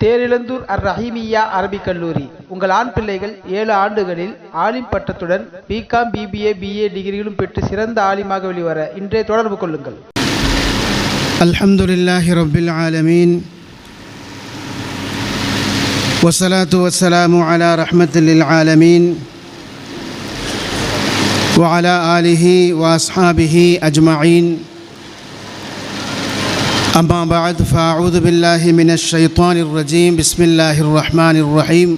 தேரிழந்தூர் அர் ரஹீமியா அரபிக் கல்லூரி உங்கள் ஆண் பிள்ளைகள் ஏழு ஆண்டுகளில் ஆலிம் பட்டத்துடன் பிகாம் பிபிஏ பிஏ டிகிரிகளும் பெற்று சிறந்த ஆலிமாக வெளிவர இன்றே தொடர்பு கொள்ளுங்கள் الحمد لله رب العالمين والصلاة والسلام على رحمة للعالمين وعلى آله وأصحابه أجمعين أما بعد فأعوذ بالله من الشيطان الرجيم بسم الله الرحمن الرحيم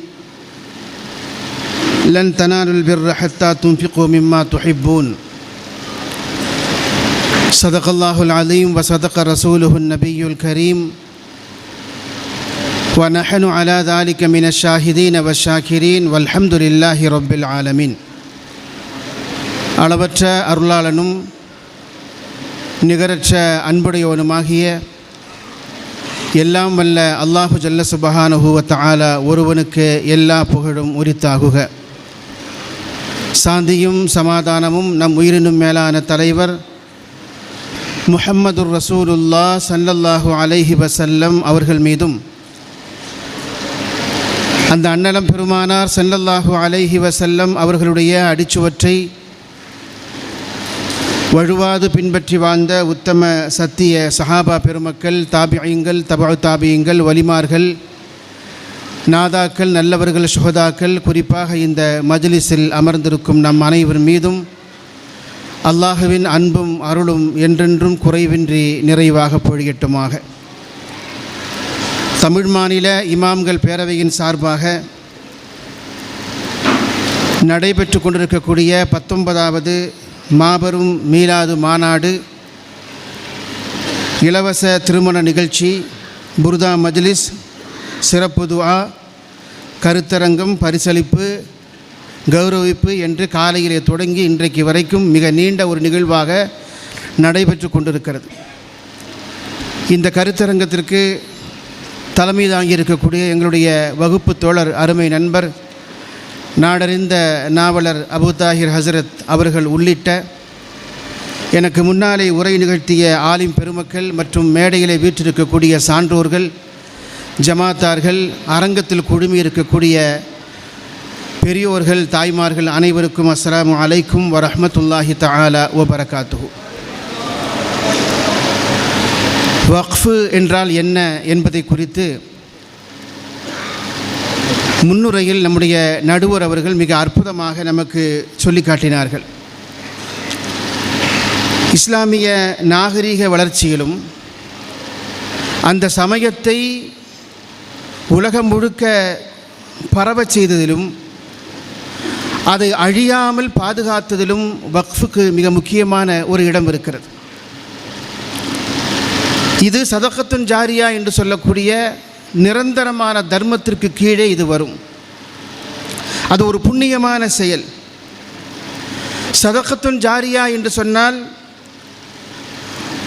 لن تنالوا البر حتى تنفقوا مما تحبون صدق الله العظيم وصدق رسوله النبي الكريم ونحن على ذلك من الشاهدين والشاكرين والحمد لله رب العالمين அளவற்ற அருளாளனும் நிகரற்ற அன்புடையவனுமாகிய எல்லாம் வல்ல அல்லாஹு ஜல்ல சுபஹானஹு வ ஒருவனுக்கு எல்லா புகழும் உரித்தாகுக. சாந்தியும் சமாதானமும் நம் உயிரினும் மேலான தலைவர் முஹம்மது ரசூலுல்லா சல்லல்லாஹு அலைஹி வசல்லம் அவர்கள் மீதும் அந்த அன்னலம் பெருமானார் சல்லல்லாஹு அலைஹி வசல்லம் அவர்களுடைய அடிச்சுவற்றை வழுவாது பின்பற்றி வாழ்ந்த உத்தம சத்திய சஹாபா பெருமக்கள் தாபியங்கள் தபா தாபியங்கள் வலிமார்கள் நாதாக்கள் நல்லவர்கள் சுகதாக்கள் குறிப்பாக இந்த மஜ்லிஸில் அமர்ந்திருக்கும் நம் அனைவர் மீதும் அல்லாஹுவின் அன்பும் அருளும் என்றென்றும் குறைவின்றி நிறைவாக பொழியட்டுமாக. தமிழ் மாநில இமாம்கள் பேரவையின் சார்பாக நடைபெற்று கொண்டிருக்கக்கூடிய பத்தொன்பதாவது மாபெரும் மீலாது மாநாடு இலவச திருமண நிகழ்ச்சி புர்தா மஜ்லிஸ் சிறப்பு துவா கருத்தரங்கம் பரிசளிப்பு கௌரவிப்பு என்று காலையிலே தொடங்கி இன்றைக்கு வரைக்கும் மிக நீண்ட ஒரு நிகழ்வாக நடைபெற்று கொண்டிருக்கிறது. இந்த கருத்தரங்கத்திற்கு தலைமை தாங்கியிருக்கக்கூடிய எங்களுடைய வகுப்பு தோழர் அருமை நண்பர் நாடறிந்த நாவலர் அபு தாஹிர் ஹசரத் அவர்கள் உள்ளிட்ட எனக்கு முன்னாலே உரை நிகழ்த்திய ஆலிம் பெருமக்கள் மற்றும் மேடையிலே வீற்றிருக்கக்கூடிய சான்றோர்கள் ஜமாத்தார்கள் அரங்கத்தில் குழுமி இருக்கக்கூடிய பெரியோர்கள் தாய்மார்கள் அனைவருக்கும் அஸ்லாம் அலைக்கும் வரஹ்மத்துல்லாஹி தாலா வ வக்ஃபு என்றால் என்ன என்பதை குறித்து முன்னுரையில் நம்முடைய நடுவர் அவர்கள் மிக அற்புதமாக நமக்கு சொல்லி காட்டினார்கள். இஸ்லாமிய நாகரீக வளர்ச்சியிலும் அந்த சமயத்தை உலகம் முழுக்க பரவச் செய்ததிலும் அதை அழியாமல் பாதுகாத்ததிலும் வக்ஃபுக்கு மிக முக்கியமான ஒரு இடம் இருக்கிறது. இது சதகத்துன் ஜாரியா என்று சொல்லக்கூடிய நிரந்தரமான தர்மத்திற்கு கீழே இது வரும். அது ஒரு புண்ணியமான செயல். சதகத்துன் ஜாரியா என்று சொன்னால்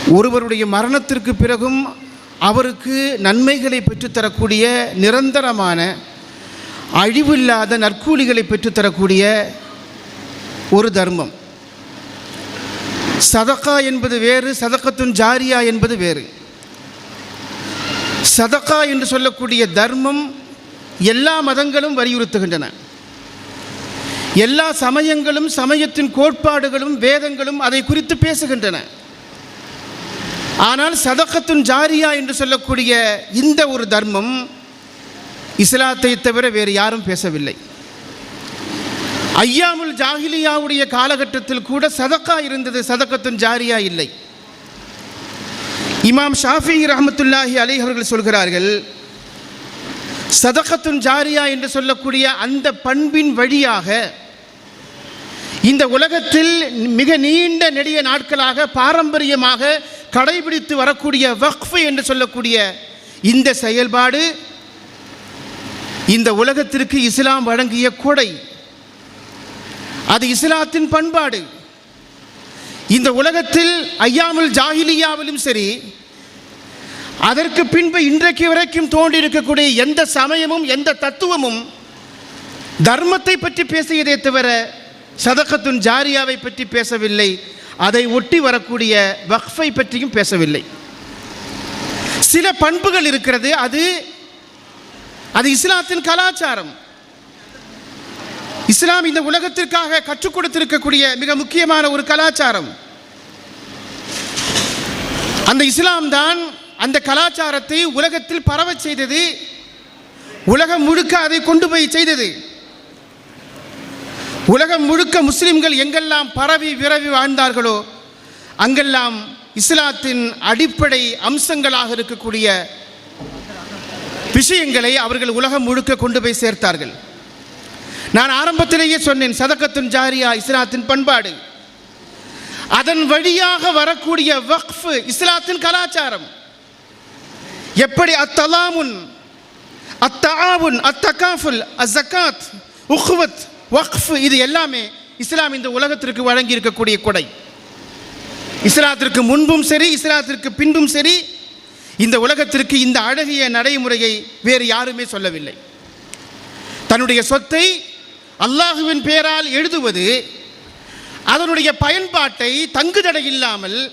ஒருவருடைய மரணத்திற்கு பிறகும் அவருக்கு நன்மைகளை பெற்றுத்தரக்கூடிய நிரந்தரமான அழிவில்லாத நற்கூலிகளை பெற்றுத்தரக்கூடிய ஒரு தர்மம். சதக்கா என்பது வேறு சதக்கத்துன் ஜாரியா என்பது வேறு. சதக்கா என்று சொல்லக்கூடிய தர்மம் எல்லா மதங்களும் வலியுறுத்துகின்றன. எல்லா சமயங்களும் சமயத்தின் கோட்பாடுகளும் வேதங்களும் அதை குறித்து பேசுகின்றன. ஆனால் சதக்கத்துன் ஜாரியா என்று சொல்லக்கூடிய இந்த ஒரு தர்மம் இஸ்லாத்தை தவிர வேறு யாரும் பேசவில்லை. ஐயாமுல் ஜாகிலியாவுடைய காலகட்டத்தில் கூட சதக்கா இருந்தது சதக்கத்துன் ஜாரியா இல்லை. இமாம் ஷாஃபி ரஹமத்துல்லாஹி அலி அவர்கள் சொல்கிறார்கள் சதகத்துன் ஜாரியா என்று சொல்லக்கூடிய அந்த பண்பின் வழியாக இந்த உலகத்தில் மிக நீண்ட நெடிய நாட்களாக பாரம்பரியமாக கடைபிடித்து வரக்கூடிய வக்ஃபு என்று சொல்லக்கூடிய இந்த செயல்பாடு இந்த உலகத்திற்கு இஸ்லாம் வழங்கிய கொடை. அது இஸ்லாத்தின் பண்பாடு. இந்த உலகத்தில் ஐயாமுல் ஜாகிலியாவிலும் சரி அதற்கு பின்பு இன்றைக்கு வரைக்கும் தோன்றியிருக்கக்கூடிய எந்த சமயமும் எந்த தத்துவமும் தர்மத்தை பற்றி பேசியதே தவிர சதகத்துன் ஜாரியாவை பற்றி பேசவில்லை. அதை ஒட்டி வரக்கூடிய வக்ஃபை பற்றியும் பேசவில்லை. சில பண்புகள் இருக்கிறது. அது அது இஸ்லாத்தின் கலாச்சாரம். இஸ்லாம் இந்த உலகத்திற்காக கற்றுக் கொடுத்திருக்கக்கூடிய மிக முக்கியமான ஒரு கலாச்சாரம். அந்த இஸ்லாம் தான் அந்த கலாச்சாரத்தை உலகத்தில் பரவச் செய்தது உலகம் முழுக்க அதை கொண்டு போய் செய்தது. உலகம் முழுக்க முஸ்லிம்கள் எங்கெல்லாம் பரவி விரவி வாழ்ந்தார்களோ அங்கெல்லாம் இஸ்லாத்தின் அடிப்படை அம்சங்களாக இருக்கக்கூடிய விஷயங்களை அவர்கள் உலகம் முழுக்க கொண்டு போய் சேர்த்தார்கள். நான் ஆரம்பத்திலேயே சொன்னேன் சதக்கத்தின் ஜாரியா இஸ்லாத்தின் பண்பாடு. அதன் வழியாக வரக்கூடிய வக்ஃப் இஸ்லாத்தின் கலாச்சாரம். எப்படி அத்தலாமுன் அத்தாவுன் அத்தகாஃபுல் அஸ்ஸகாத் உஹ்வத் வக்ஃப் இது எல்லாமே இஸ்லாம் இந்த உலகத்திற்கு வழங்கி இருக்கக்கூடிய கொடை. இஸ்லாத்திற்கு முன்பும் சரி இஸ்லாத்திற்கு பின்பும் சரி இந்த உலகத்திற்கு இந்த அழகிய நடைமுறையை வேறு யாருமே சொல்லவில்லை. தன்னுடைய சொத்தை அல்லாஹுவின் பெயரால் எழுதுவது அதனுடைய பயன்பாட்டை தங்குதடை இல்லாமல்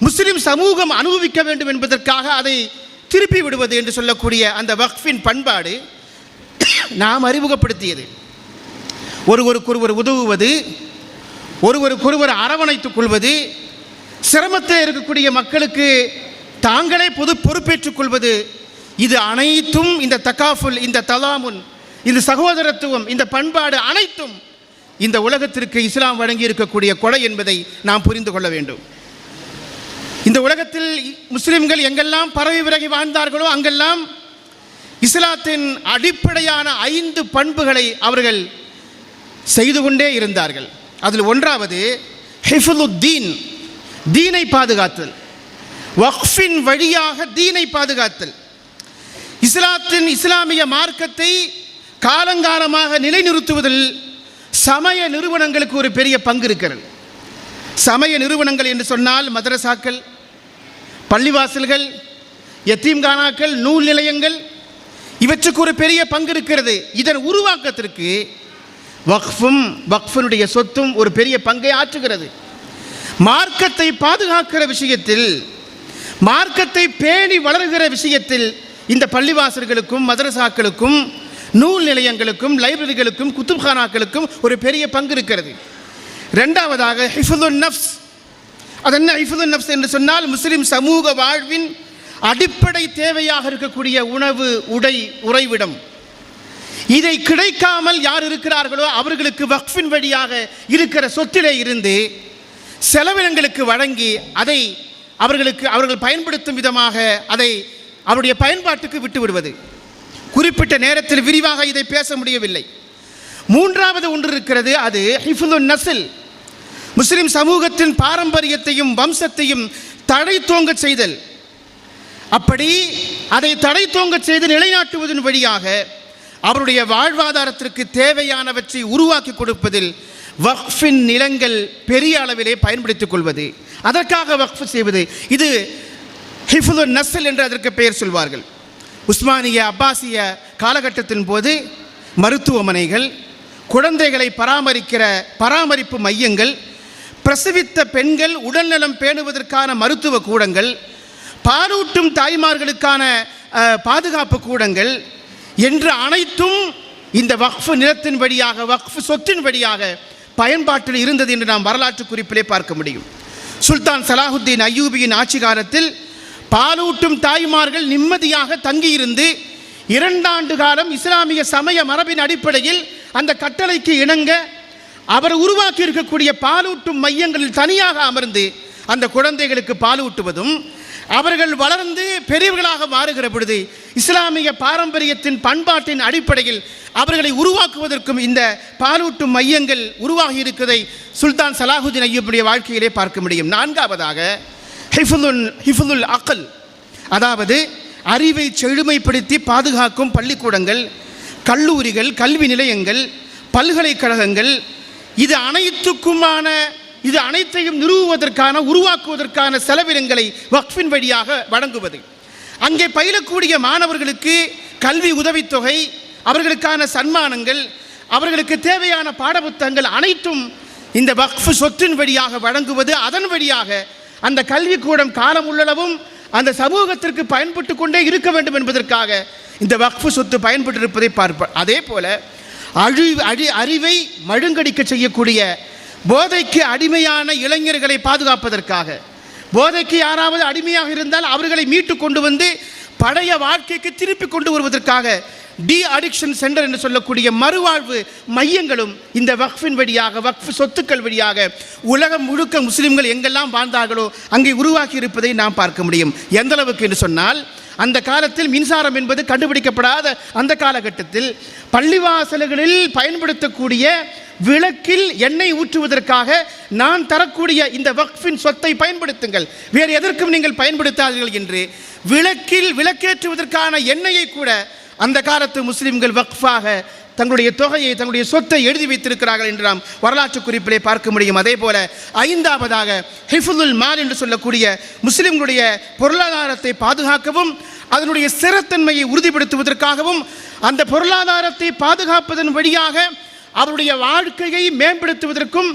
முஸ்லிம் சமூகம் அனுபவிக்க வேண்டும் என்பதற்காக அதை திருப்பி விடுவது என்று சொல்லக்கூடிய அந்த வக்ஃபின் பண்பாடு நாம் அறிமுகப்படுத்தியது. ஒருவருக்கொருவர் உதவுவது ஒருவருக்கொருவர் அரவணைத்துக் கொள்வது சிரமத்தில் இருக்கக்கூடிய மக்களுக்கு தாங்களே பொது பொறுப்பேற்றுக் கொள்வது இது அனைத்தும் இந்த தகாஃபுல் இந்த தலாமுன் இந்த சகோதரத்துவம் இந்த பண்பாடு அனைத்தும் இந்த உலகத்திற்கு இஸ்லாம் வழங்கி இருக்கக்கூடிய கொடை என்பதை நாம் புரிந்து கொள்ள வேண்டும். இந்த உலகத்தில் முஸ்லிம்கள் எங்கெல்லாம் பரவி விலகி வாழ்ந்தார்களோ அங்கெல்லாம் இஸ்லாத்தின் அடிப்படையான ஐந்து பண்புகளை அவர்கள் செய்து கொண்டே இருந்தார்கள். அதில் ஒன்றாவது ஹிஃபுலுத்தீன் தீனை பாதுகாத்தல். வக்ஃபின் வழியாக தீனை பாதுகாத்தல். இஸ்லாத்தின் இஸ்லாமிய மார்க்கத்தை காலங்காலமாக நிலைநிறுத்துவதில் சமய நிறுவனங்களுக்கு ஒரு பெரிய பங்கு இருக்கிறது. சமய நிறுவனங்கள் என்று சொன்னால் மதரசாக்கள் பள்ளிவாசல்கள் எத்தீம்கானாக்கள் நூல் நிலையங்கள் இவற்றுக்கு ஒரு பெரிய பங்கு இருக்கிறது. இதன் உருவாக்கத்திற்கு வக்ஃபும் வக்ஃபனுடைய சொத்தும் ஒரு பெரிய பங்கை ஆற்றுகிறது. மார்க்கத்தை பாதுகாக்கிற விஷயத்தில் மார்க்கத்தை பேணி வளர்கிற விஷயத்தில் இந்த பள்ளிவாசல்களுக்கும் மதரசாக்களுக்கும் நூல் நிலையங்களுக்கும் லைப்ரரிகளுக்கும் குத்துப்கானாக்களுக்கும் ஒரு பெரிய பங்கு இருக்கிறது. ரெண்டாவதாக ஹிஃபுதுன் நஃப்ஸ் அது என்ன ஹிஃபுதுன் என்று சொன்னால் முஸ்லீம் சமூக வாழ்வின் அடிப்படை தேவையாக இருக்கக்கூடிய உணவு உடை உறைவிடம். இதை கிடைக்காமல் யார் இருக்கிறார்களோ அவர்களுக்கு வக்ஃபின் வழியாக இருக்கிற சொத்திலே இருந்து செலவினங்களுக்கு வழங்கி அதை அவர்களுக்கு அவர்கள் பயன்படுத்தும் விதமாக அதை அவருடைய பயன்பாட்டுக்கு விட்டு விடுவது. குறிப்பிட்ட நேரத்தில் விரிவாக இதை பேச முடியவில்லை. மூன்றாவது ஒன்று இருக்கிறது அது ஹிஃபுல் நசில் முஸ்லிம் சமூகத்தின் பாரம்பரியத்தையும் வம்சத்தையும் தடை தோங்க செய்தல். அப்படி அதை தடை தோங்க செய்து நிலைநாட்டுவதன் வழியாக அவருடைய வாழ்வாதாரத்திற்கு தேவையானவற்றை உருவாக்கி கொடுப்பதில் வக்ஃபின் நிலங்கள் பெரிய அளவிலே பயன்படுத்திக் கொள்வது. அதற்காக வக்ஃப் செய்வது. இது ஹிஃபுலுன் நஸ்ல் என்று அதற்கு பெயர் சொல்வார்கள். உஸ்மானிய அப்பாசிய காலகட்டத்தின் போது மருத்துவமனைகள் குழந்தைகளை பராமரிக்கிற பராமரிப்பு மையங்கள் பிரசவித்த பெண்கள் உடல்நலம் பேணுவதற்கான மருத்துவ கூடங்கள் பாலூட்டும் தாய்மார்களுக்கான பாதுகாப்பு கூடங்கள் என்று அனைத்தும் இந்த வக்ஃப் நிலத்தின் வழியாக வக்ஃப் சொத்தின் வழியாக பயன்பாட்டில் இருந்தது என்று நாம் வரலாற்று குறிப்பிலே பார்க்க முடியும். சுல்தான் சலாஹுத்தீன் அய்யூபியின் ஆட்சி காலத்தில் பாலூட்டும் தாய்மார்கள் நிம்மதியாக தங்கியிருந்து இரண்டாண்டு காலம் இஸ்லாமிய சமய மரபின் அடிப்படையில் அந்த கட்டளைக்கு இணங்க அவர் உருவாக்கி இருக்கக்கூடிய பாலூட்டும் மையங்களில் தனியாக அமர்ந்து அந்த குழந்தைகளுக்கு பாலூட்டுவதும் அவர்கள் வளர்ந்து பெரியவர்களாக மாறுகிற பொழுது இஸ்லாமிய பாரம்பரியத்தின் பண்பாட்டின் அடிப்படையில் அவர்களை உருவாக்குவதற்கும் இந்த பாலூட்டும் மையங்கள் உருவாகி இருக்கிறதை சுல்தான் சலாஹுதீன் ஐயூபுடைய வாழ்க்கையிலே பார்க்க முடியும். நான்காவதாக ஹிஃபுல் ஹிஃபுல் அக்கல் அதாவது அறிவை செழுமைப்படுத்தி பாதுகாக்கும் பள்ளிக்கூடங்கள் கல்லூரிகள் கல்வி நிலையங்கள் பல்கலைக்கழகங்கள் இது அனைத்துக்குமான இது அனைத்தையும் நிறுவுவதற்கான உருவாக்குவதற்கான செலவினங்களை வக்ஃபின் வழியாக வழங்குவது. அங்கே பயிலக்கூடிய மாணவர்களுக்கு கல்வி உதவித்தொகை அவர்களுக்கான சன்மானங்கள் அவர்களுக்கு தேவையான பாடப்புத்தகங்கள் அனைத்தும் இந்த வக்ஃப் சொத்தின் வழியாக வழங்குவது. அதன் வழியாக அந்த கல்விக்கூடம் காலம் உள்ளளவும் அந்த சமூகத்திற்கு பயன்பட்டு கொண்டே இருக்க வேண்டும் என்பதற்காக இந்த வக்ஃபு சொத்து பயன்பட்டிருப்பதை பார்ப்பார் அதே போல அழி அழி அறிவை மழுங்கடிக்க செய்யக்கூடிய போதைக்கு அடிமையான இளைஞர்களை பாதுகாப்பதற்காக. போதைக்கு யாராவது அடிமையாக இருந்தால் அவர்களை மீட்டு கொண்டு வந்து பழைய வாழ்க்கைக்கு திருப்பி கொண்டு வருவதற்காக டி அடிக்ஷன் சென்டர் என்று சொல்லக்கூடிய மறுவாழ்வு மையங்களும் இந்த வக்ஃபின் வழியாக வக்ஃப் சொத்துக்கள் வழியாக உலகம் முழுக்க முஸ்லிம்கள் எங்கெல்லாம் வாழ்ந்தார்களோ அங்கே உருவாக்கி இருப்பதை நாம் பார்க்க முடியும். எந்த அளவுக்கு என்று சொன்னால் அந்த காலத்தில் மின்சாரம் என்பது கண்டுபிடிக்கப்படாத அந்த காலகட்டத்தில் பள்ளிவாசல்களில் பயன்படுத்தக்கூடிய விளக்கில் எண்ணெய் ஊற்றுவதற்காக நான் தரக்கூடிய இந்த வக்ஃபின் சொத்தை பயன்படுத்துங்கள். வேறு எதற்கும் நீங்கள் பயன்படுத்தாதீர்கள் என்று விளக்கில் விளக்கேற்றுவதற்கான எண்ணெயை கூட அந்த காலத்து முஸ்லிம்கள் வக்ஃபாக தங்களுடைய தொகையை தங்களுடைய சொத்தை எழுதி வைத்திருக்கிறார்கள் என்று நாம் வரலாற்று குறிப்பிலே பார்க்க முடியும். அதே போல ஐந்தாவதாக ஹிஃபுல் மால் என்று சொல்லக்கூடிய முஸ்லிம்களுடைய பொருளாதாரத்தை பாதுகாக்கவும் அதனுடைய சிறத்தன்மையை உறுதிப்படுத்துவதற்காகவும் அந்த பொருளாதாரத்தை பாதுகாப்பதன் வழியாக அவருடைய வாழ்க்கையை மேம்படுத்துவதற்கும்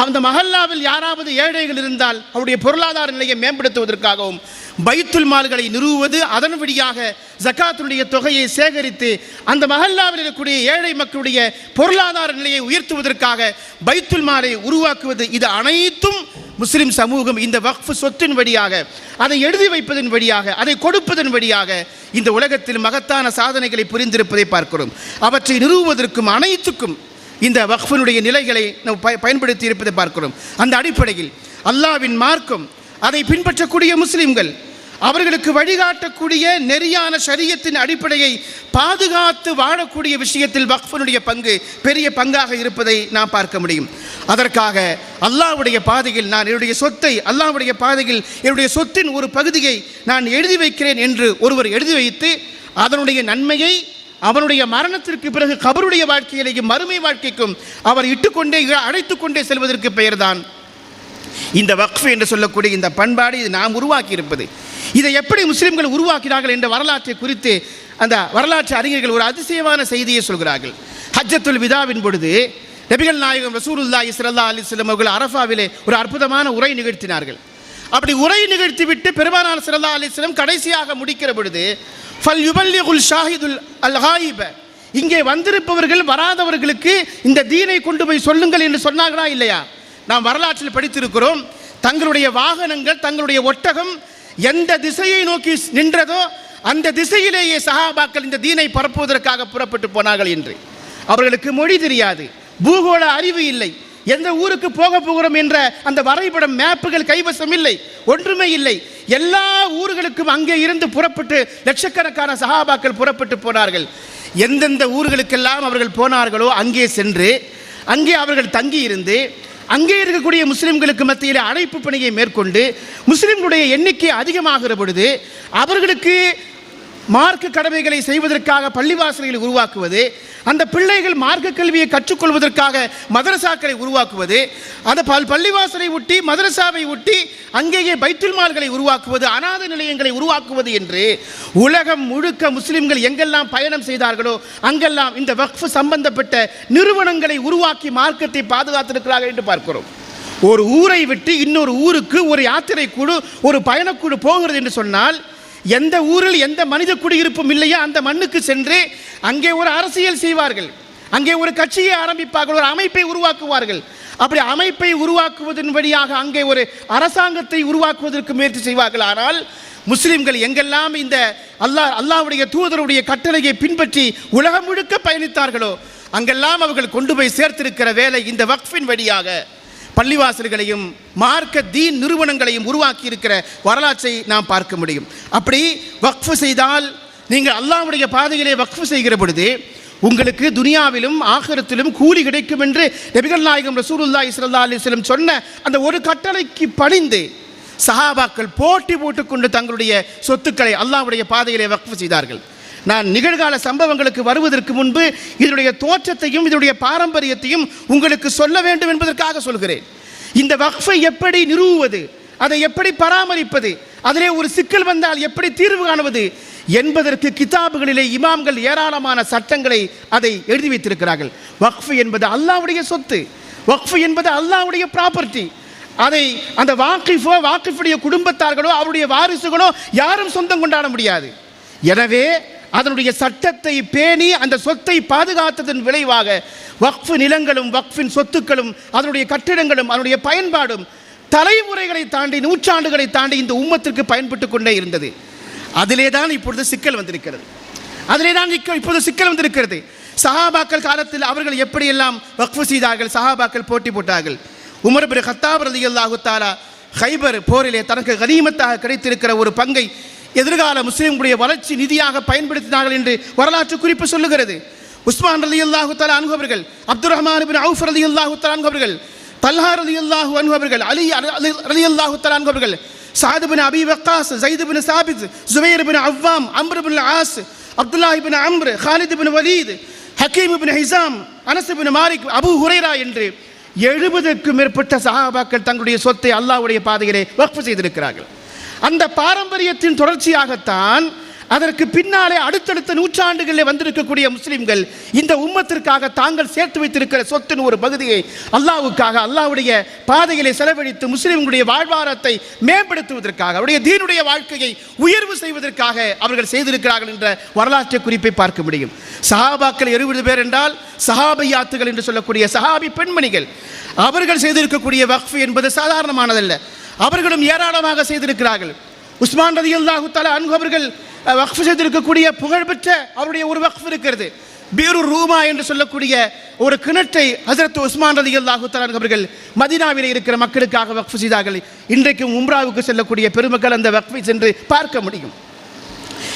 அந்த மஹல்லாவில் யாராவது ஏழைகள் இருந்தால் அவருடைய பொருளாதார நிலையை மேம்படுத்துவதற்காகவும் பைத்துல் மால்களை நிறுவுவது அதன் வழியாக ஜக்காத்துடைய தொகையை சேகரித்து அந்த மஹல்லாவில் இருக்கக்கூடிய ஏழை மக்களுடைய பொருளாதார நிலையை உயர்த்துவதற்காக பைத்துல் மாலை உருவாக்குவது. இது அனைத்தும் முஸ்லிம் சமூகம் இந்த வக்ஃப் சொத்தின் வழியாக அதை எழுதி வைப்பதன் வழியாக அதை கொடுப்பதன் வழியாக இந்த உலகத்தில் மகத்தான சாதனைகளை புரிந்திருப்பதை பார்க்கிறோம். அவற்றை நிறுவுவதற்கும் அனைத்துக்கும் இந்த வக்ஃபினுடைய நிலைகளை நாம் பயன்படுத்தி இருப்பதை பார்க்கிறோம். அந்த அடிப்படையில் அல்லாவின் மார்க்கம் அதை பின்பற்றக்கூடிய முஸ்லிம்கள் அவர்களுக்கு வழிகாட்டக்கூடிய நெறியான சரியத்தின் அடிப்படையை பாதுகாத்து வாழக்கூடிய விஷயத்தில் வக்ஃபனுடைய பங்கு பெரிய பங்காக இருப்பதை நாம் பார்க்க முடியும். அதற்காக அல்லாஹ்வுடைய பாதையில் நான் என்னுடைய சொத்தை அல்லாஹ்வுடைய பாதையில் என்னுடைய சொத்தின் ஒரு பகுதியை நான் எழுதி வைக்கிறேன் என்று ஒருவர் எழுதி வைத்து அதனுடைய நன்மையை அவனுடைய மரணத்திற்கு பிறகு கபருடைய வாழ்க்கையிலேயும் மறுமை வாழ்க்கைக்கும் அவர் இட்டுக்கொண்டே அழைத்து கொண்டே செல்வதற்கு பெயர்தான் இந்த வக்ஃப் என்று சொல்லக்கூடிய இந்த பண்பாடு இது நாம் உருவாக்கி இருப்பது இதை எப்படி முஸ்லிம்கள் உருவாக்கினார்கள் என்ற வரலாற்றை குறித்து அந்த வரலாற்று அறிஞர்கள் ஒரு அதிசயமான செய்தியை சொல்கிறார்கள். ஹஜ்ஜத்துல் விதாவின் பொழுது நபிகள் நாயகம் ரசூலுல்லாஹி இஸ்ரல்லா அலைஹி வஸல்லம் அவர்கள் அரஃபாவிலே ஒரு அற்புதமான உரை நிகழ்த்தினார்கள். அப்படி உரை நிகழ்த்திவிட்டு பெருமானார் ஸல்லல்லாஹு அலைஹி வஸல்லம் கடைசியாக முடிக்கிற பொழுது ஃபல் யுபல்லிகுல் ஷாஹிதுல் அல் ஹாயிப இங்கே வந்திருப்பவர்கள் வராதவர்களுக்கு இந்த தீனை கொண்டு போய் சொல்லுங்கள் என்று சொன்னார்களா இல்லையா? நாம் வரலாற்றில் படித்திருக்கிறோம் தங்களுடைய வாகனங்கள் தங்களுடைய ஒட்டகம் எந்த திசையை நோக்கி நின்றதோ அந்த திசையிலேயே சஹாபாக்கள் இந்த தீனை பரப்புவதற்காக புறப்பட்டு போனார்கள் என்று. அவர்களுக்கு மொழி தெரியாது பூகோள அறிவு இல்லை. எந்த ஊருக்கு போக போகிறோம் என்ற அந்த வரைபடம் மேப்புகள் கைவசம் இல்லை ஒன்றுமே இல்லை. எல்லா ஊர்களுக்கும் அங்கே இருந்து புறப்பட்டு லட்சக்கணக்கான சஹாபாக்கள் புறப்பட்டு போனார்கள். எந்தெந்த ஊர்களுக்கெல்லாம் அவர்கள் போனார்களோ அங்கே சென்று அங்கே அவர்கள் தங்கி இருந்து அங்கே இருக்கக்கூடிய முஸ்லிம்களுக்கு மத்தியில் அழைப்பு பணியை மேற்கொண்டு முஸ்லிம்களுடைய எண்ணிக்கை அதிகமாகிற பொழுது அவர்களுக்கு மார்க்க கடமைகளை செய்வதற்காக பள்ளிவாசல்களை உருவாக்குவது அந்த பிள்ளைகள் மார்க்க கல்வியை கற்றுக்கொள்வதற்காக மதரசாக்களை உருவாக்குவது அந்த பல் பள்ளிவாசலை ஒட்டி மதரசாவை ஒட்டி அங்கேயே பைத்துல் மால்களை உருவாக்குவது அநாத நிலையங்களை உருவாக்குவது என்று உலகம் முழுக்க முஸ்லிம்கள் எங்கெல்லாம் பயணம் செய்தார்களோ அங்கெல்லாம் இந்த வக்ஃப் சம்பந்தப்பட்ட நிறுவனங்களை உருவாக்கி மார்க்கத்தை பாதுகாத்திருக்கிறார்கள் என்று பார்க்கிறோம். ஒரு ஊரை விட்டு இன்னொரு ஊருக்கு ஒரு யாத்திரை குழு ஒரு பயணக்குழு போகிறது என்று சொன்னால் எந்த ஊரில் எந்த மனித குடியிருப்பும் இல்லையோ அந்த மண்ணுக்கு சென்று அங்கே ஒரு அரசியல் செய்வார்கள். அங்கே ஒரு கட்சியை ஆரம்பிப்பார்கள் ஒரு அமைப்பை உருவாக்குவார்கள். அப்படி அமைப்பை உருவாக்குவதன் வழியாக அங்கே ஒரு அரசாங்கத்தை உருவாக்குவதற்கு முயற்சி செய்வார்கள். ஆனால் முஸ்லிம்கள் எங்கெல்லாம் இந்த அல்லாஹ் அல்லாஹ்வுடைய தூதருடைய கட்டளையை பின்பற்றி உலகம் முழுக்க பயணித்தார்களோ அங்கெல்லாம் அவர்கள் கொண்டு போய் சேர்த்திருக்கிற வேலை இந்த வக்ஃபின் வழியாக. பள்ளிவாசல்களையும் மார்க்க தீன் நிறுவனங்களையும் உருவாக்கி இருக்கிற வரலாற்றை நாம் பார்க்க முடியும். அப்படி வக்ஃபு செய்தால் நீங்கள் அல்லாவுடைய பாதையிலே வக்ஃபு செய்கிற பொழுது உங்களுக்கு துனியாவிலும் ஆகரத்திலும் கூலி கிடைக்கும் என்று நபிகள் நாயகம் ரசூலுல்லா இஸ்ரல்லா அலைஹி சொன்ன அந்த ஒரு கட்டளைக்கு பணிந்து சஹாபாக்கள் போட்டி போட்டுக்கொண்டு தங்களுடைய சொத்துக்களை அல்லாவுடைய பாதையிலே வக்ஃபு செய்தார்கள். நான் நிகழ்கால சம்பவங்களுக்கு வருவதற்கு முன்பு இதனுடைய தோற்றத்தையும் இதனுடைய பாரம்பரியத்தையும் உங்களுக்கு சொல்ல வேண்டும் என்பதற்காக சொல்கிறேன். இந்த வக்ஃபை எப்படி நிறுவுவது அதை எப்படி பராமரிப்பது அதிலே ஒரு சிக்கல் வந்தால் எப்படி தீர்வு காணுவது என்பதற்கு கிதாபுகளிலே இமாம்கள் ஏராளமான சட்டங்களை அதை எழுதி வைத்திருக்கிறார்கள். வக்ஃபு என்பது அல்லாவுடைய சொத்து. வக்ஃபு என்பது அல்லாவுடைய ப்ராப்பர்ட்டி அதை அந்த வாக்கிஃபோ வாக்கிஃபுடைய குடும்பத்தார்களோ அவருடைய வாரிசுகளோ யாரும் சொந்தம் கொண்டாட முடியாது. எனவே அதனுடைய சட்டத்தை பேணி அந்த சொத்தை பாதுகாத்ததன் விளைவாக வக்ஃபு நிலங்களும் வக்ஃபின் சொத்துக்களும் அதனுடைய கட்டிடங்களும் அதனுடைய பயன்பாடும் தலைமுறைகளை தாண்டி நூற்றாண்டுகளை தாண்டி இந்த உம்மத்திற்கு பயன்பட்டு கொண்டே இருந்தது. அதிலே தான் இப்பொழுது சிக்கல் வந்திருக்கிறது. அதிலே தான் இப்பொழுது சிக்கல் வந்திருக்கிறது. சஹாபாக்கள் காலத்தில் அவர்கள் எப்படியெல்லாம் வக்ஃபு செய்தார்கள் சஹாபாக்கள் போட்டி போட்டார்கள்? உமர் பின் ஹத்தாப் ரலியல்லாஹு தாலா ஹைபர் போரிலே தனக்கு கனிமத்தாக கிடைத்திருக்கிற ஒரு பங்கை எதிர்கால முஸ்லீம்களுடைய வளர்ச்சி நிதியாக பயன்படுத்தினார்கள் என்று வரலாற்று குறிப்பு சொல்லுகிறது. உஸ்மான் ரலி அல்லாஹு தலா அனுபவர்கள் அப்துல் ரஹ்மான் பின் அவுஃப் ரலி அல்லாஹு தலா அனுபவர்கள் தல்ஹா ரலி அல்லாஹு அனுபவர்கள் அலி ரலி அல்லாஹு தலா அனுபவர்கள் சாது பின் அபி Waqqas Zaid bin Thabit Zubair bin Awwam Amr bin As Abdullahi bin Amr Khalid bin Walid Hakim bin Hisham Anas bin Malik Abu Hurayrah என்று எழுபதுக்கும் மேற்பட்ட சஹாபாக்கள் தங்களுடைய சொத்தை அல்லாஹ்வுடைய பாதையிலே வக்ஃபு செய்திருக்கிறார்கள். அந்த பாரம்பரியத்தின் தொடர்ச்சியாகத்தான் அதற்கு பின்னாலே அடுத்தடுத்த நூற்றாண்டுகளில் வந்திருக்கக்கூடிய முஸ்லிம்கள் இந்த உம்மத்திற்காக தாங்கள் சேர்த்து வைத்திருக்கிற சொத்தின் ஒரு பகுதியை அல்லாஹ்வுக்காக அல்லாவுடைய பாதைகளை செலவழித்து முஸ்லிம்களுடைய வாழ்வாரத்தை மேம்படுத்துவதற்காக அவருடைய தீனுடைய வாழ்க்கையை உயர்வு செய்வதற்காக அவர்கள் செய்திருக்கிறார்கள் என்ற வரலாற்று குறிப்பை பார்க்க முடியும். சஹாபாக்கள் எழுபது பேர் என்றால் சஹாபியாத்துகள் என்று சொல்லக்கூடிய சஹாபி பெண்மணிகள். அவர்கள் செய்திருக்கக்கூடிய வக்ஃபு என்பது சாதாரணமானதல்ல. அவர்களும் ஏராளமாக செய்திருக்கிறார்கள். உஸ்மான் ரதி அல்லாஹு தலா அன்பு அவர்கள் வக்ஃப் செய்திருக்கக்கூடிய புகழ்பெற்ற அவருடைய ஒரு வக்ஃப் இருக்கிறது. பீரு ரூமா என்று சொல்லக்கூடிய ஒரு கிணற்றை ஹசரத் உஸ்மான் ரதி அல்லாஹு தலா அவர்கள் மதீனாவில் இருக்கிற மக்களுக்காக வக்ஃப் செய்தார்கள். இன்றைக்கும் உம்ராவுக்கு செல்லக்கூடிய பெருமக்கள் அந்த வக்ஃபை சென்று பார்க்க முடியும்.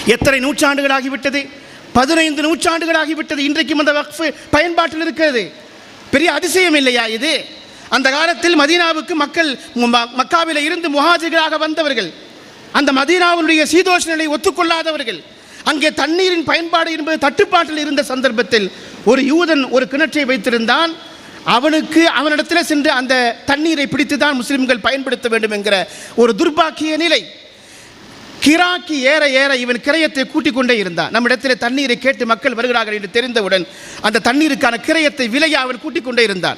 எத்தனை நூற்றாண்டுகளாகிவிட்டது பதினைந்து நூற்றாண்டுகள் ஆகிவிட்டது. இன்றைக்கும் அந்த வக்ஃபு பயன்பாட்டில் இருக்கிறது. பெரிய அதிசயம் இல்லையா இது? அந்த காலத்தில் மதீனாவுக்கு மக்கள் ம- இருந்து முஹாஜிகளாக வந்தவர்கள் அந்த மதீனாவுடைய சீதோஷ நிலை ஒத்துக்கொள்ளாதவர்கள் அங்கே தண்ணீரின் பயன்பாடு என்பது தட்டுப்பாட்டில் இருந்த சந்தர்ப்பத்தில் ஒரு யூதன் ஒரு கிணற்றை வைத்திருந்தான். அவனுக்கு அவனிடத்தில் சென்று அந்த தண்ணீரை பிடித்து தான் முஸ்லிம்கள் பயன்படுத்த வேண்டும் என்கிற ஒரு துர்பாக்கிய நிலை. கிராக்கி ஏற ஏற இவன் கிரயத்தை கூட்டிக் கொண்டே இருந்தான். நம்மிடத்தில் தண்ணீரை கேட்டு மக்கள் வருகிறார்கள் என்று தெரிந்தவுடன் அந்த தண்ணீருக்கான கிரயத்தை விலையை அவன் கூட்டிக் கொண்டே இருந்தான்.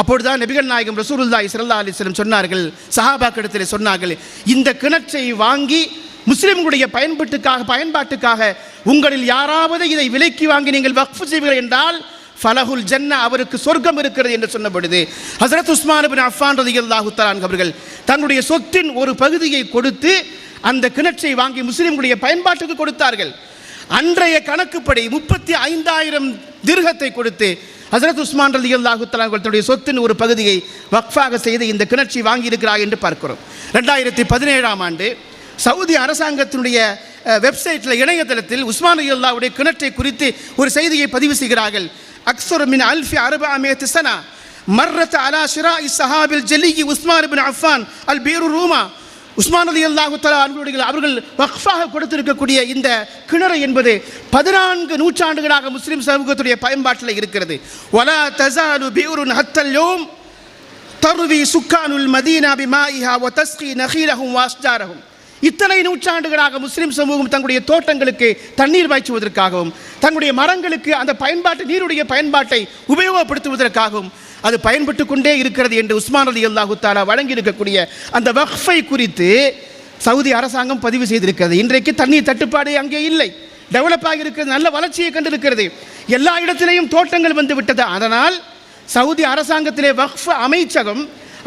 அப்பொழுதுதான் நபிகள் நாயகம் ரசூருல்லா இஸ்ரல்லா அலைஹி வஸல்லம் சொன்னார்கள் சஹாபாக்களிடத்தில் சொன்னார்கள் இந்த கிணற்றை வாங்கி முஸ்லிம்களுடைய பயன்பாட்டுக்காக பயன்பாட்டுக்காக உங்களில் யாராவது இதை விலைக்கு வாங்கி நீங்கள் வக்ஃபு செய்வீர்கள் என்றால் ஃபலஹுல் ஜன்னா அவருக்கு சொர்க்கம் இருக்கிறது என்று சொன்ன பொழுது ஹசரத் உஸ்மான் பின் அஃபான் ரலியல்லாஹு தஆலா அவர்கள் தங்களுடைய சொத்தின் ஒரு பகுதியை கொடுத்து அந்த கிணற்றை வாங்கி முஸ்லிம்களுடைய பயன்பாட்டுக்கு கொடுத்தார்கள். அன்றைய கணக்குப்படி முப்பத்தி ஐந்தாயிரம் திருகத்தை கொடுத்து ஹசரத் உஸ்மான் ரலி அல்லாஹு சொத்தின் ஒரு பகுதியை வக்ஃபாக செய்து இந்த கிணற்றை வாங்கியிருக்கிறார் என்று பார்க்கிறோம். ரெண்டாயிரத்தி பதினேழாம் ஆண்டு சவுதி அரசாங்கத்தினுடைய வெப்சைட்டில் இணையதளத்தில் உஸ்மான் அலி அல்லாவுடைய கிணற்றை குறித்து ஒரு செய்தியை பதிவு செய்கிறார்கள். அக்சர் மின் அல்ஃபி அரபா அமேத் மர்ரத் அலா ஷிரா இஸ்ஹாபில் ஜலிகி உஸ்மான் பின் அஃபான் அல் பீரு ரூமா உஸ்மான் அலி அல்லாஹு தலா அவர்கள் வக்ஃபாக கொடுத்திருக்கக்கூடிய இந்த கிணறு என்பது பதினான்கு நூற்றாண்டுகளாக முஸ்லீம் சமூகத்துடைய பயன்பாட்டில் இருக்கிறது. வலா தசாலு பீருன் ஹத்தல்யோம் தருவி சுக்கானுல் மதீனா பிமாயிஹா ஒ தஸ்கி நஹீலஹும் வாஸ்ஜாரஹும். இத்தனை நூற்றாண்டுகளாக முஸ்லிம் சமூகம் தங்களுடைய தோட்டங்களுக்கு தண்ணீர் பாய்ச்சுவதற்காகவும் தங்களுடைய மரங்களுக்கு அந்த பயன்பாட்டு நீருடைய பயன்பாட்டை உபயோகப்படுத்துவதற்காகவும் அது பயன்பட்டு கொண்டே இருக்கிறது என்று உஸ்மான் அலி அல்லாஹு தாலா வழங்கி இருக்கக்கூடிய அந்த வக்ஃபை குறித்து சவுதி அரசாங்கம் பதிவு செய்திருக்கிறது. இன்றைக்கு தண்ணீர் தட்டுப்பாடு அங்கே இல்லை. டெவலப் ஆகியிருக்கிறது நல்ல வளர்ச்சியை கண்டிருக்கிறது. எல்லா இடத்திலேயும் தோட்டங்கள் வந்து விட்டது அதனால் சவுதி அரசாங்கத்திலே வக்ஃப் அமைச்சகம்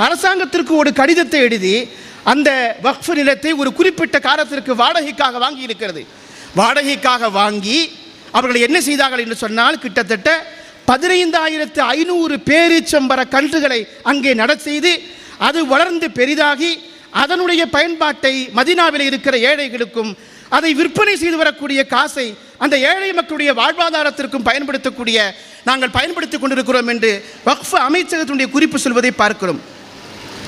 அரசாங்கத்திற்கு ஒரு கடிதத்தை எழுதி அந்த வக்ஃபு நிலத்தை ஒரு குறிப்பிட்ட காலத்திற்கு வாடகைக்காக வாங்கி இருக்கிறது. வாடகைக்காக வாங்கி அவர்கள் என்ன செய்தார்கள் என்று சொன்னால் கிட்டத்தட்ட பதினைந்தாயிரத்து ஐநூறு பேரீச்சம்பர கன்றுகளை அங்கே நட செய்து அது வளர்ந்து பெரிதாகி அதனுடைய பயன்பாட்டை மதினாவில் இருக்கிற ஏழைகளுக்கும் அதை விற்பனை செய்து வரக்கூடிய காசை அந்த ஏழை மக்களுடைய வாழ்வாதாரத்திற்கும் பயன்படுத்தக்கூடிய நாங்கள் பயன்படுத்தி கொண்டிருக்கிறோம் என்று வக்ஃப் அமைச்சகத்தினுடைய குறிப்பு சொல்வதை பார்க்கிறோம்.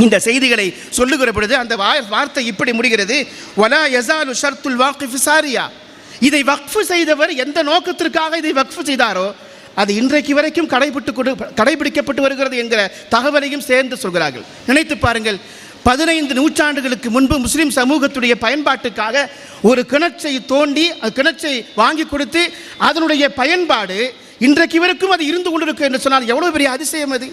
இந்த செய்திகளை சொல்லுகிற பொழுது அந்த வா- வார்த்தை இப்படி முடிகிறது. வலா யசாலு ஷர்த்துல் வாக்கிஃபு சாரியா. இதை வக்ஃபு செய்தவர் எந்த நோக்கத்திற்காக இதை வக்ஃபு செய்தாரோ அது இன்றைக்கு வரைக்கும் கடைபிட்டு கொடு கடைபிடிக்கப்பட்டு வருகிறது என்கிற தகவலையும் சேர்ந்து சொல்கிறார்கள். நினைத்து பாருங்கள் பதினைந்து நூற்றாண்டுகளுக்கு முன்பு முஸ்லீம் சமூகத்துடைய பயன்பாட்டுக்காக ஒரு கிணற்றை தோண்டி கிணற்றை வாங்கி கொடுத்து அதனுடைய பயன்பாடு இன்றைக்கு வரைக்கும் அது இருந்து கொண்டிருக்கு என்று சொன்னால் எவ்வளோ பெரிய அதிசயம் அது?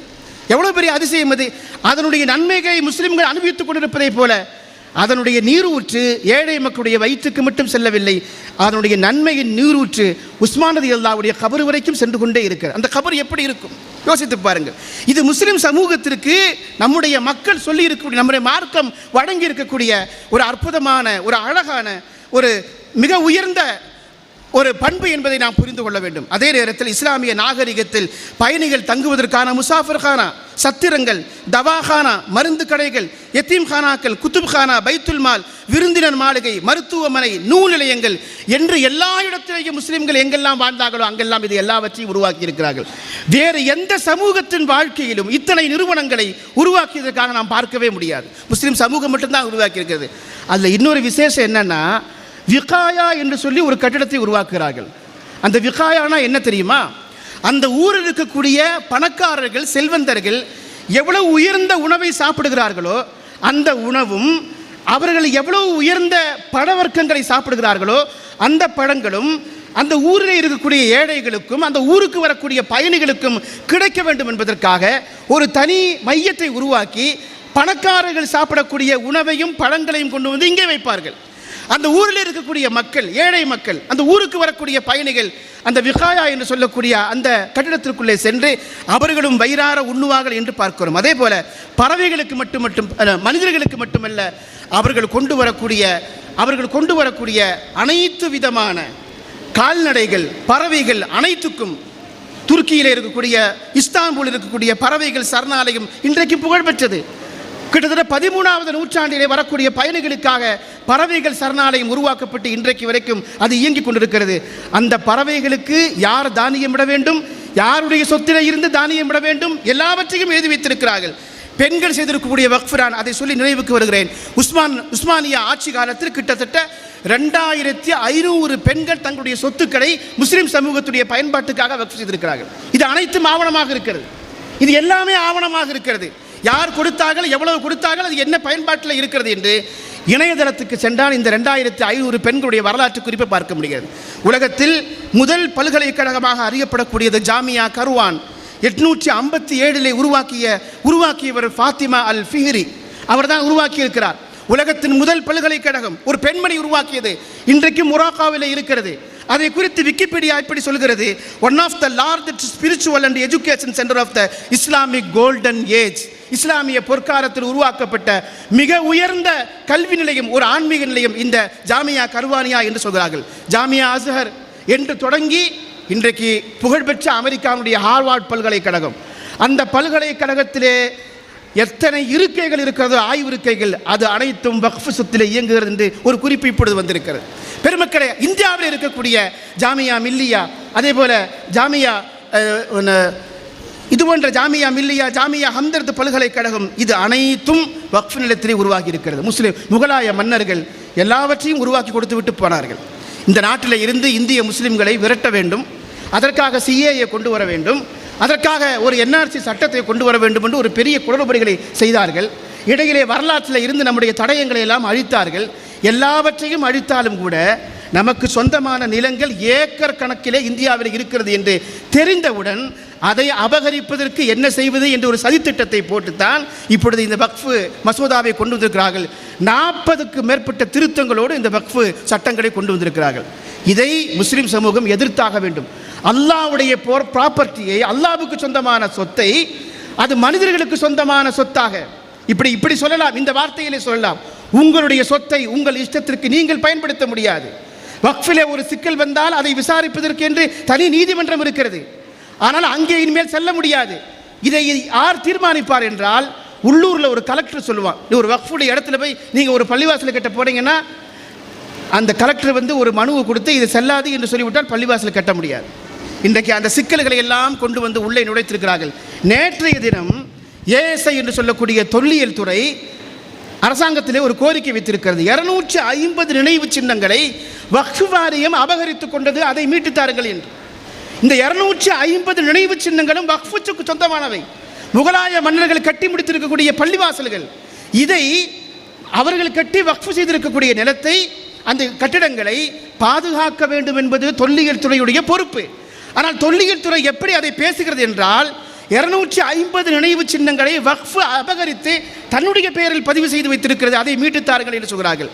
எவ்வளவு பெரிய அதிசயம் அது அதனுடைய நன்மைகளை முஸ்லிம்கள் அனுபவித்துக் கொண்டிருப்பதைப் போல அதனுடைய நீரூற்று ஏழை மக்களுடைய வயிற்றுக்கு மட்டும் செல்லவில்லை. அதனுடைய நன்மையின் நீரூற்று உஸ்மான் ரதி அல்லாவுடைய கபர் வரைக்கும் சென்று கொண்டே இருக்கிறது. அந்த கபர் எப்படி இருக்கும்? யோசித்து பாருங்கள். இது முஸ்லிம் சமூகத்திற்கு நம்முடைய மக்கள் சொல்லி இருக்கக்கூடிய நம்முடைய மார்க்கம் வழங்கி இருக்கக்கூடிய ஒரு அற்புதமான ஒரு அழகான ஒரு மிக உயர்ந்த ஒரு பண்பு என்பதை நாம் புரிந்து கொள்ள வேண்டும். அதே நேரத்தில் இஸ்லாமிய நாகரிகத்தில் பயணிகள் தங்குவதற்கான முசாஃபர்கானா சத்திரங்கள் தவாஹானா மருந்து கடைகள் எத்தீம் குத்துப்கானா குத்துப் பைத்துல் மால் விருந்தினர் மாளிகை மருத்துவமனை நூல் நிலையங்கள் என்று எல்லா இடத்திலேயும் முஸ்லிம்கள் எங்கெல்லாம் வாழ்ந்தார்களோ அங்கெல்லாம் இது எல்லாவற்றையும் உருவாக்கி இருக்கிறார்கள் வேறு எந்த சமூகத்தின் வாழ்க்கையிலும் இத்தனை நிறுவனங்களை உருவாக்கியதற்காக நாம் பார்க்கவே முடியாது. முஸ்லீம் சமூகம் மட்டும்தான் உருவாக்கி இருக்கிறது அதில் இன்னொரு விசேஷம் என்னன்னா விகாயா என்று சொல்லி ஒரு கட்டிடத்தை உருவாக்குகிறார்கள். அந்த விகாயானா என்ன தெரியுமா? அந்த ஊரில் இருக்கக்கூடிய பணக்காரர்கள் செல்வந்தர்கள் எவ்வளவு உயர்ந்த உணவை சாப்பிடுகிறார்களோ அந்த உணவும் அவர்கள் எவ்வளவு உயர்ந்த பழவர்க்கங்களை சாப்பிடுகிறார்களோ அந்த பழங்களும் அந்த ஊரில் இருக்கக்கூடிய ஏழைகளுக்கும் அந்த ஊருக்கு வரக்கூடிய பயணிகளுக்கும் கிடைக்க வேண்டும் என்பதற்காக ஒரு தனி மையத்தை உருவாக்கி பணக்காரர்கள் சாப்பிடக்கூடிய உணவையும் பழங்களையும் கொண்டு வந்து இங்கே வைப்பார்கள். அந்த ஊரில் இருக்கக்கூடிய மக்கள் ஏழை மக்கள் அந்த ஊருக்கு வரக்கூடிய பயணிகள் அந்த விகாயா என்று சொல்லக்கூடிய அந்த கட்டிடத்திற்குள்ளே சென்று அவர்களும் வயிறார உண்ணுவார்கள் என்று பார்க்கிறோம். அதே போல பறவைகளுக்கு மட்டும் மட்டும் அல்ல, மனிதர்களுக்கு மட்டுமல்ல அவர்கள் கொண்டு வரக்கூடிய அவர்கள் கொண்டு வரக்கூடிய அனைத்து விதமான கால்நடைகள் பறவைகள் அனைத்துக்கும் துருக்கியில் இருக்கக்கூடிய இஸ்தான்புல் இருக்கக்கூடிய பறவைகள் சரணாலயம் இன்றைக்கு புகழ்பெற்றது. கிட்டத்தட்ட பதிமூணாவது நூற்றாண்டிலே வரக்கூடிய பயணிகளுக்காக பறவைகள் சரணாலயம் உருவாக்கப்பட்டு இன்றைக்கு வரைக்கும் அது இயங்கிக் கொண்டிருக்கிறது. அந்த பறவைகளுக்கு யார் தானியம் விட வேண்டும்? யாருடைய சொத்திலே இருந்து தானியம் விட வேண்டும்? எல்லாவற்றையும் எழுதி வைத்திருக்கிறார்கள். பெண்கள் செய்திருக்கக்கூடிய வக்ஃபரான் அதை சொல்லி நினைவுக்கு வருகிறேன். உஸ்மான் உஸ்மானியா ஆட்சி காலத்தில் கிட்டத்தட்ட ரெண்டாயிரத்தி ஐநூறு பெண்கள் தங்களுடைய சொத்துக்களை முஸ்லீம் சமூகத்துடைய பயன்பாட்டுக்காக வக்ஃப் செய்திருக்கிறார்கள். இது அனைத்தும் ஆவணமாக இருக்கிறது. இது எல்லாமே ஆவணமாக இருக்கிறது. யார் கொடுத்தார்கள் எவ்வளவு கொடுத்தார்கள் அது என்ன பயன்பாட்டில் இருக்கிறது என்று இணையதளத்துக்கு சென்றால் இந்த ரெண்டாயிரத்தி ஐநூறு பெண்களுடைய வரலாற்று குறிப்பை பார்க்க முடிகிறது. உலகத்தில் முதல் பல்கலைக்கழகமாக அறியப்படக்கூடியது ஜாமியா கருவான். எட்நூற்றி ஐம்பத்தி ஏழிலே உருவாக்கிய உருவாக்கியவர் ஃபாத்திமா அல் ஃபிஹ்ரி அவர் தான் உருவாக்கியிருக்கிறார். உலகத்தின் முதல் பல்கலைக்கழகம் ஒரு பெண்மணி உருவாக்கியது. இன்றைக்கு மொராக்காவில் இருக்கிறது. அதை குறித்து விக்கிபீடியா இப்படி சொல்கிறது one of the large spiritual and education centre of the Islamic golden age இஸ்லாமிய பொற்காலத்தில் உருவாக்கப்பட்ட மிக உயர்ந்த கல்வி நிலையம் ஒரு ஆன்மீக நிலையம் இந்த ஜாமியா கருவானியா என்று சொல்கிறார்கள். ஜாமியா அஸ்ஹர் என்று தொடங்கி இன்றைக்கு புகழ்பெற்ற அமெரிக்காவுடைய ஹார்வார்ட் பல்கலைக்கழகம். அந்த பல்கலைக்கழகத்திலே எத்தனை இருக்கைகள் இருக்கிறதோ ஆய்வு இருக்கைகள் அது அனைத்தும் வக்ஃப் சொத்திலே இயங்குகிறது என்று ஒரு குறிப்பு இப்பொழுது வந்திருக்கிறது. பெருமக்களே இந்தியாவில் இருக்கக்கூடிய ஜாமியா மில்லியா அதே போல ஜாமியா இது போன்ற ஜாமியா மில்லியா ஜாமியா ஹம்தர்த் பல்கலைக்கழகம் இது அனைத்தும் வக்ஃப் நிலத்திலே உருவாகி இருக்கிறது. முஸ்லீம் முகலாய மன்னர்கள் எல்லாவற்றையும் உருவாக்கி கொடுத்து விட்டு போனார்கள். இந்த நாட்டில் இருந்து இந்திய முஸ்லீம்களை விரட்ட வேண்டும். அதற்காக சிஏஏ கொண்டு வர வேண்டும். அதற்காக ஒரு என்ஆர்சி சட்டத்தை கொண்டு வர வேண்டும் என்று ஒரு பெரிய குளறுபடிகளை செய்தார்கள். இடையிலே வரலாற்றில் இருந்து நம்முடைய தடயங்களை எல்லாம் அழித்தார்கள். எல்லாவற்றையும் அழித்தாலும் கூட நமக்கு சொந்தமான நிலங்கள் ஏக்கர் கணக்கிலே இந்தியாவில் இருக்கிறது என்று தெரிந்தவுடன் அதை அபகரிப்பதற்கு என்ன செய்வது என்று ஒரு சதித்திட்டத்தை போட்டுத்தான் இப்பொழுது இந்த வக்ஃபு மசோதாவை கொண்டு வந்திருக்கிறார்கள். நாற்பதுக்கு மேற்பட்ட திருத்தங்களோடு இந்த வக்ஃபு சட்டங்களை கொண்டு வந்திருக்கிறார்கள். இதை முஸ்லீம் சமூகம் எதிர்த்தாக வேண்டும். அல்லாஹ்வுடைய போர் ப்ராப்பர்ட்டியை அல்லாவுக்கு சொந்தமான சொத்தை அது மனிதர்களுக்கு சொந்தமான சொத்தாக. இப்படி இப்படி சொல்லலாம். இந்த வார்த்தையிலே சொல்லலாம். உங்களுடைய சொத்தை உங்கள் இஷ்டத்திற்கு நீங்கள் பயன்படுத்த முடியாது. வக்ஃபிலே ஒரு சிக்கல் வந்தால் அதை விசாரிப்பதற்கு என்று தனி நீதிமன்றம் இருக்கிறது. ஆனால் அங்கே இனிமேல் செல்ல முடியாது. இதை யார் தீர்மானிப்பார் என்றால் உள்ளூரில் ஒரு கலெக்டர் சொல்லுவான். நீ ஒரு வக்ஃபுடைய இடத்துல போய் நீங்கள் ஒரு பள்ளிவாசல் கட்ட போனீங்கன்னா அந்த கலெக்டர் வந்து ஒரு மனுவை கொடுத்து இது செல்லாது என்று சொல்லிவிட்டால் பள்ளிவாசல் கட்ட முடியாது. இன்றைக்கு அந்த சிக்கல்களை எல்லாம் கொண்டு வந்து உள்ளே நுழைத்திருக்கிறார்கள். நேற்றைய தினம் ஏஎஸ்ஐ என்று சொல்லக்கூடிய தொல்லியல் துறை அரசாங்கத்திலே ஒரு கோரிக்கை வைத்திருக்கிறது. இருநூற்றி ஐம்பது நினைவு சின்னங்களை வக்ஃபு வாரியம் அபகரித்து கொண்டது அதை மீட்டு தாருங்கள் என்று. இந்த இருநூற்றி ஐம்பது நினைவு சின்னங்களும் வக்ஃபுக்கு சொந்தமானவை. முகலாய மன்னர்கள் கட்டி முடித்திருக்கக்கூடிய பள்ளிவாசல்கள். இதை அவர்கள் கட்டி வக்ஃபு செய்திருக்கக்கூடிய நிலத்தை அந்த கட்டிடங்களை பாதுகாக்க வேண்டும் என்பது தொல்லியல் துறையுடைய பொறுப்பு. ஆனால் தொல்லியல் துறை எப்படி அதை பேசுகிறது என்றால் இருநூற்றி ஐம்பது நினைவு சின்னங்களை வக்ஃபு அபகரித்து தன்னுடைய பெயரில் பதிவு செய்து வைத்திருக்கிறது அதை மீட்டுத்தார்கள் என்று சொல்கிறார்கள்.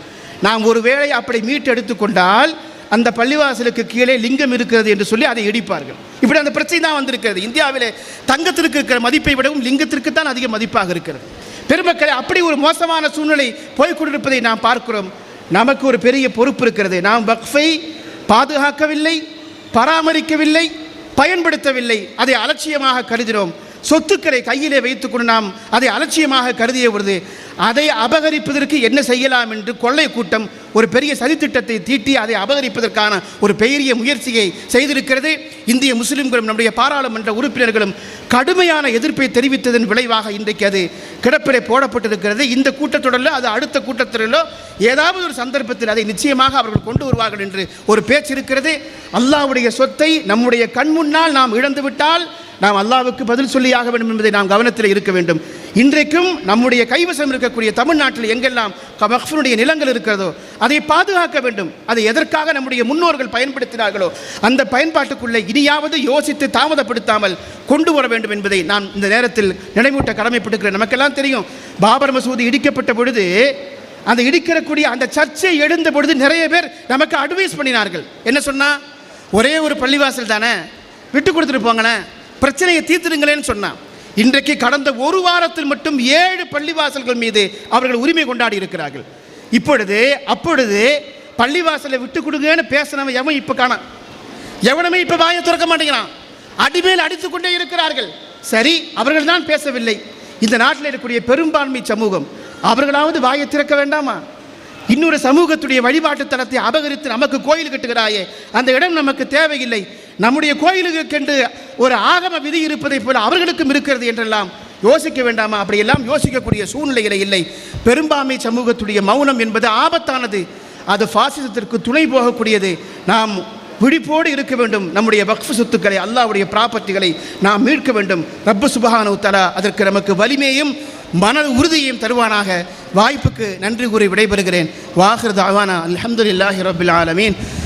நாம் ஒருவேளை அப்படி மீட்டு எடுத்துக்கொண்டால் அந்த பள்ளிவாசலுக்கு கீழே லிங்கம் இருக்கிறது என்று சொல்லி அதை இடிப்பார்கள். இப்படி அந்த பிரச்சனை தான் வந்திருக்கிறது. இந்தியாவிலே தங்கத்திற்கு இருக்கிற மதிப்பை விடவும் லிங்கத்திற்கு தான் அதிக மதிப்பாக இருக்கிறது. பெருமக்களை அப்படி ஒரு மோசமான சூழ்நிலை போய்கொண்டிருப்பதை நாம் பார்க்கிறோம். நமக்கு ஒரு பெரிய பொறுப்பு இருக்கிறது. நாம் வக்ஃபை பாதுகாக்கவில்லை பராமரிக்கவில்லை பயன்படுத்தவில்லை. அதை அலட்சியமாக கருதினோம் சொத்துக்களை கையிலே வைத்துக்கொண்டு நாம் அதை அலட்சியமாக கருதிய பொழுது அதை அபகரிப்பதற்கு என்ன செய்யலாம் என்று கொள்ளை கூட்டம் ஒரு பெரிய சதித்திட்டத்தை தீட்டி அதை அபகரிப்பதற்கான ஒரு பெரிய முயற்சியை செய்திருக்கிறது. இந்திய முஸ்லிம்களும் நம்முடைய பாராளுமன்ற உறுப்பினர்களும் கடுமையான எதிர்ப்பை தெரிவித்ததன் விளைவாக இன்றைக்கு அது கிடப்பிலை போடப்பட்டிருக்கிறது. இந்த கூட்டத்தொடரில் அது அடுத்த கூட்டத்தொடரிலோ ஏதாவது ஒரு சந்தர்ப்பத்தில் அதை நிச்சயமாக அவர்கள் கொண்டு வருவார்கள் என்று ஒரு பேச்சு இருக்கிறது. அல்லாஹ்வுடைய சொத்தை நம்முடைய கண் முன்னால் நாம் இழந்துவிட்டால் நாம் அல்லாவுக்கு பதில் சொல்லியாக வேண்டும் என்பதை நாம் கவனத்தில் இருக்க வேண்டும். இன்றைக்கும் நம்முடைய கைவசம் இருக்கக்கூடிய தமிழ்நாட்டில் எங்கெல்லாம் மக்ஃபனுடைய நிலங்கள் இருக்கிறதோ அதை பாதுகாக்க வேண்டும். அதை எதற்காக நம்முடைய முன்னோர்கள் பயன்படுத்தினார்களோ அந்த பயன்பாட்டுக்குள்ளே இனியாவது யோசித்து தாமதப்படுத்தாமல் கொண்டு வர வேண்டும் என்பதை நான் இந்த நேரத்தில் நினைவூட்ட கடமைப்பட்டுக்கிறேன் நமக்கெல்லாம் தெரியும் பாபர் மசூதி இடிக்கப்பட்ட பொழுது அந்த இடிக்கிறக்கூடிய அந்த சர்ச்சை எழுந்த பொழுது நிறைய பேர் நமக்கு அட்வைஸ் பண்ணினார்கள். என்ன சொன்னால் ஒரே ஒரு பள்ளிவாசல் தானே? விட்டு கொடுத்துட்டு போங்களேன். பிரச்சனையை தீர்த்துடுங்களேன்னு சொன்னான். இன்றைக்கு கடந்த ஒரு வாரத்தில் மட்டும் ஏழு பள்ளிவாசல்கள் மீது அவர்கள் உரிமை கொண்டாடி இருக்கிறார்கள். இப்பொழுது அப்பொழுது பள்ளிவாசலை விட்டு கொடுங்கன்னு பேசினவன் எவன் இப்போ காணாம் எவனுமே இப்போ வாயை திறக்க மாட்டேங்கிறான். அடிமேல் அடித்து கொண்டே இருக்கிறார்கள். சரி அவர்கள் தான் பேசவில்லை. இந்த நாட்டில் இருக்கக்கூடிய பெரும்பான்மை சமூகம் அவர்களாவது வாயை திறக்க வேண்டாமா? இன்னொரு சமூகத்துடைய வழிபாட்டு தளத்தை அபகரித்து நமக்கு கோயில் கட்டுகிறாயே அந்த இடம் நமக்கு தேவையில்லை. நம்முடைய கோயிலுக்கென்று ஒரு ஆகம விதி இருப்பதைப் போல அவர்களுக்கும் இருக்கிறது என்றெல்லாம் யோசிக்க வேண்டாமா? அப்படியெல்லாம் யோசிக்கக்கூடிய சூழ்நிலையில இல்லை. பெரும்பான்மை சமூகத்துடைய மௌனம் என்பது ஆபத்தானது. அது பாசிசத்திற்கு துணை போகக்கூடியது. நாம் விழிப்போடு இருக்க வேண்டும். நம்முடைய வக்ஃபு சொத்துக்களை அல்லாஹ்வுடைய ப்ராப்பர்ட்டிகளை நாம் மீட்க வேண்டும். ரப்ப சுபஹானு தலா அதற்கு நமக்கு வலிமையும் மன உறுதியையும் தருவானாக. வாய்ப்புக்கு நன்றி கூறி விடைபெறுகிறேன். வாஹிர் தாவானா அல்ஹம்துலில்லாஹி ரபில் ஆலமீன்.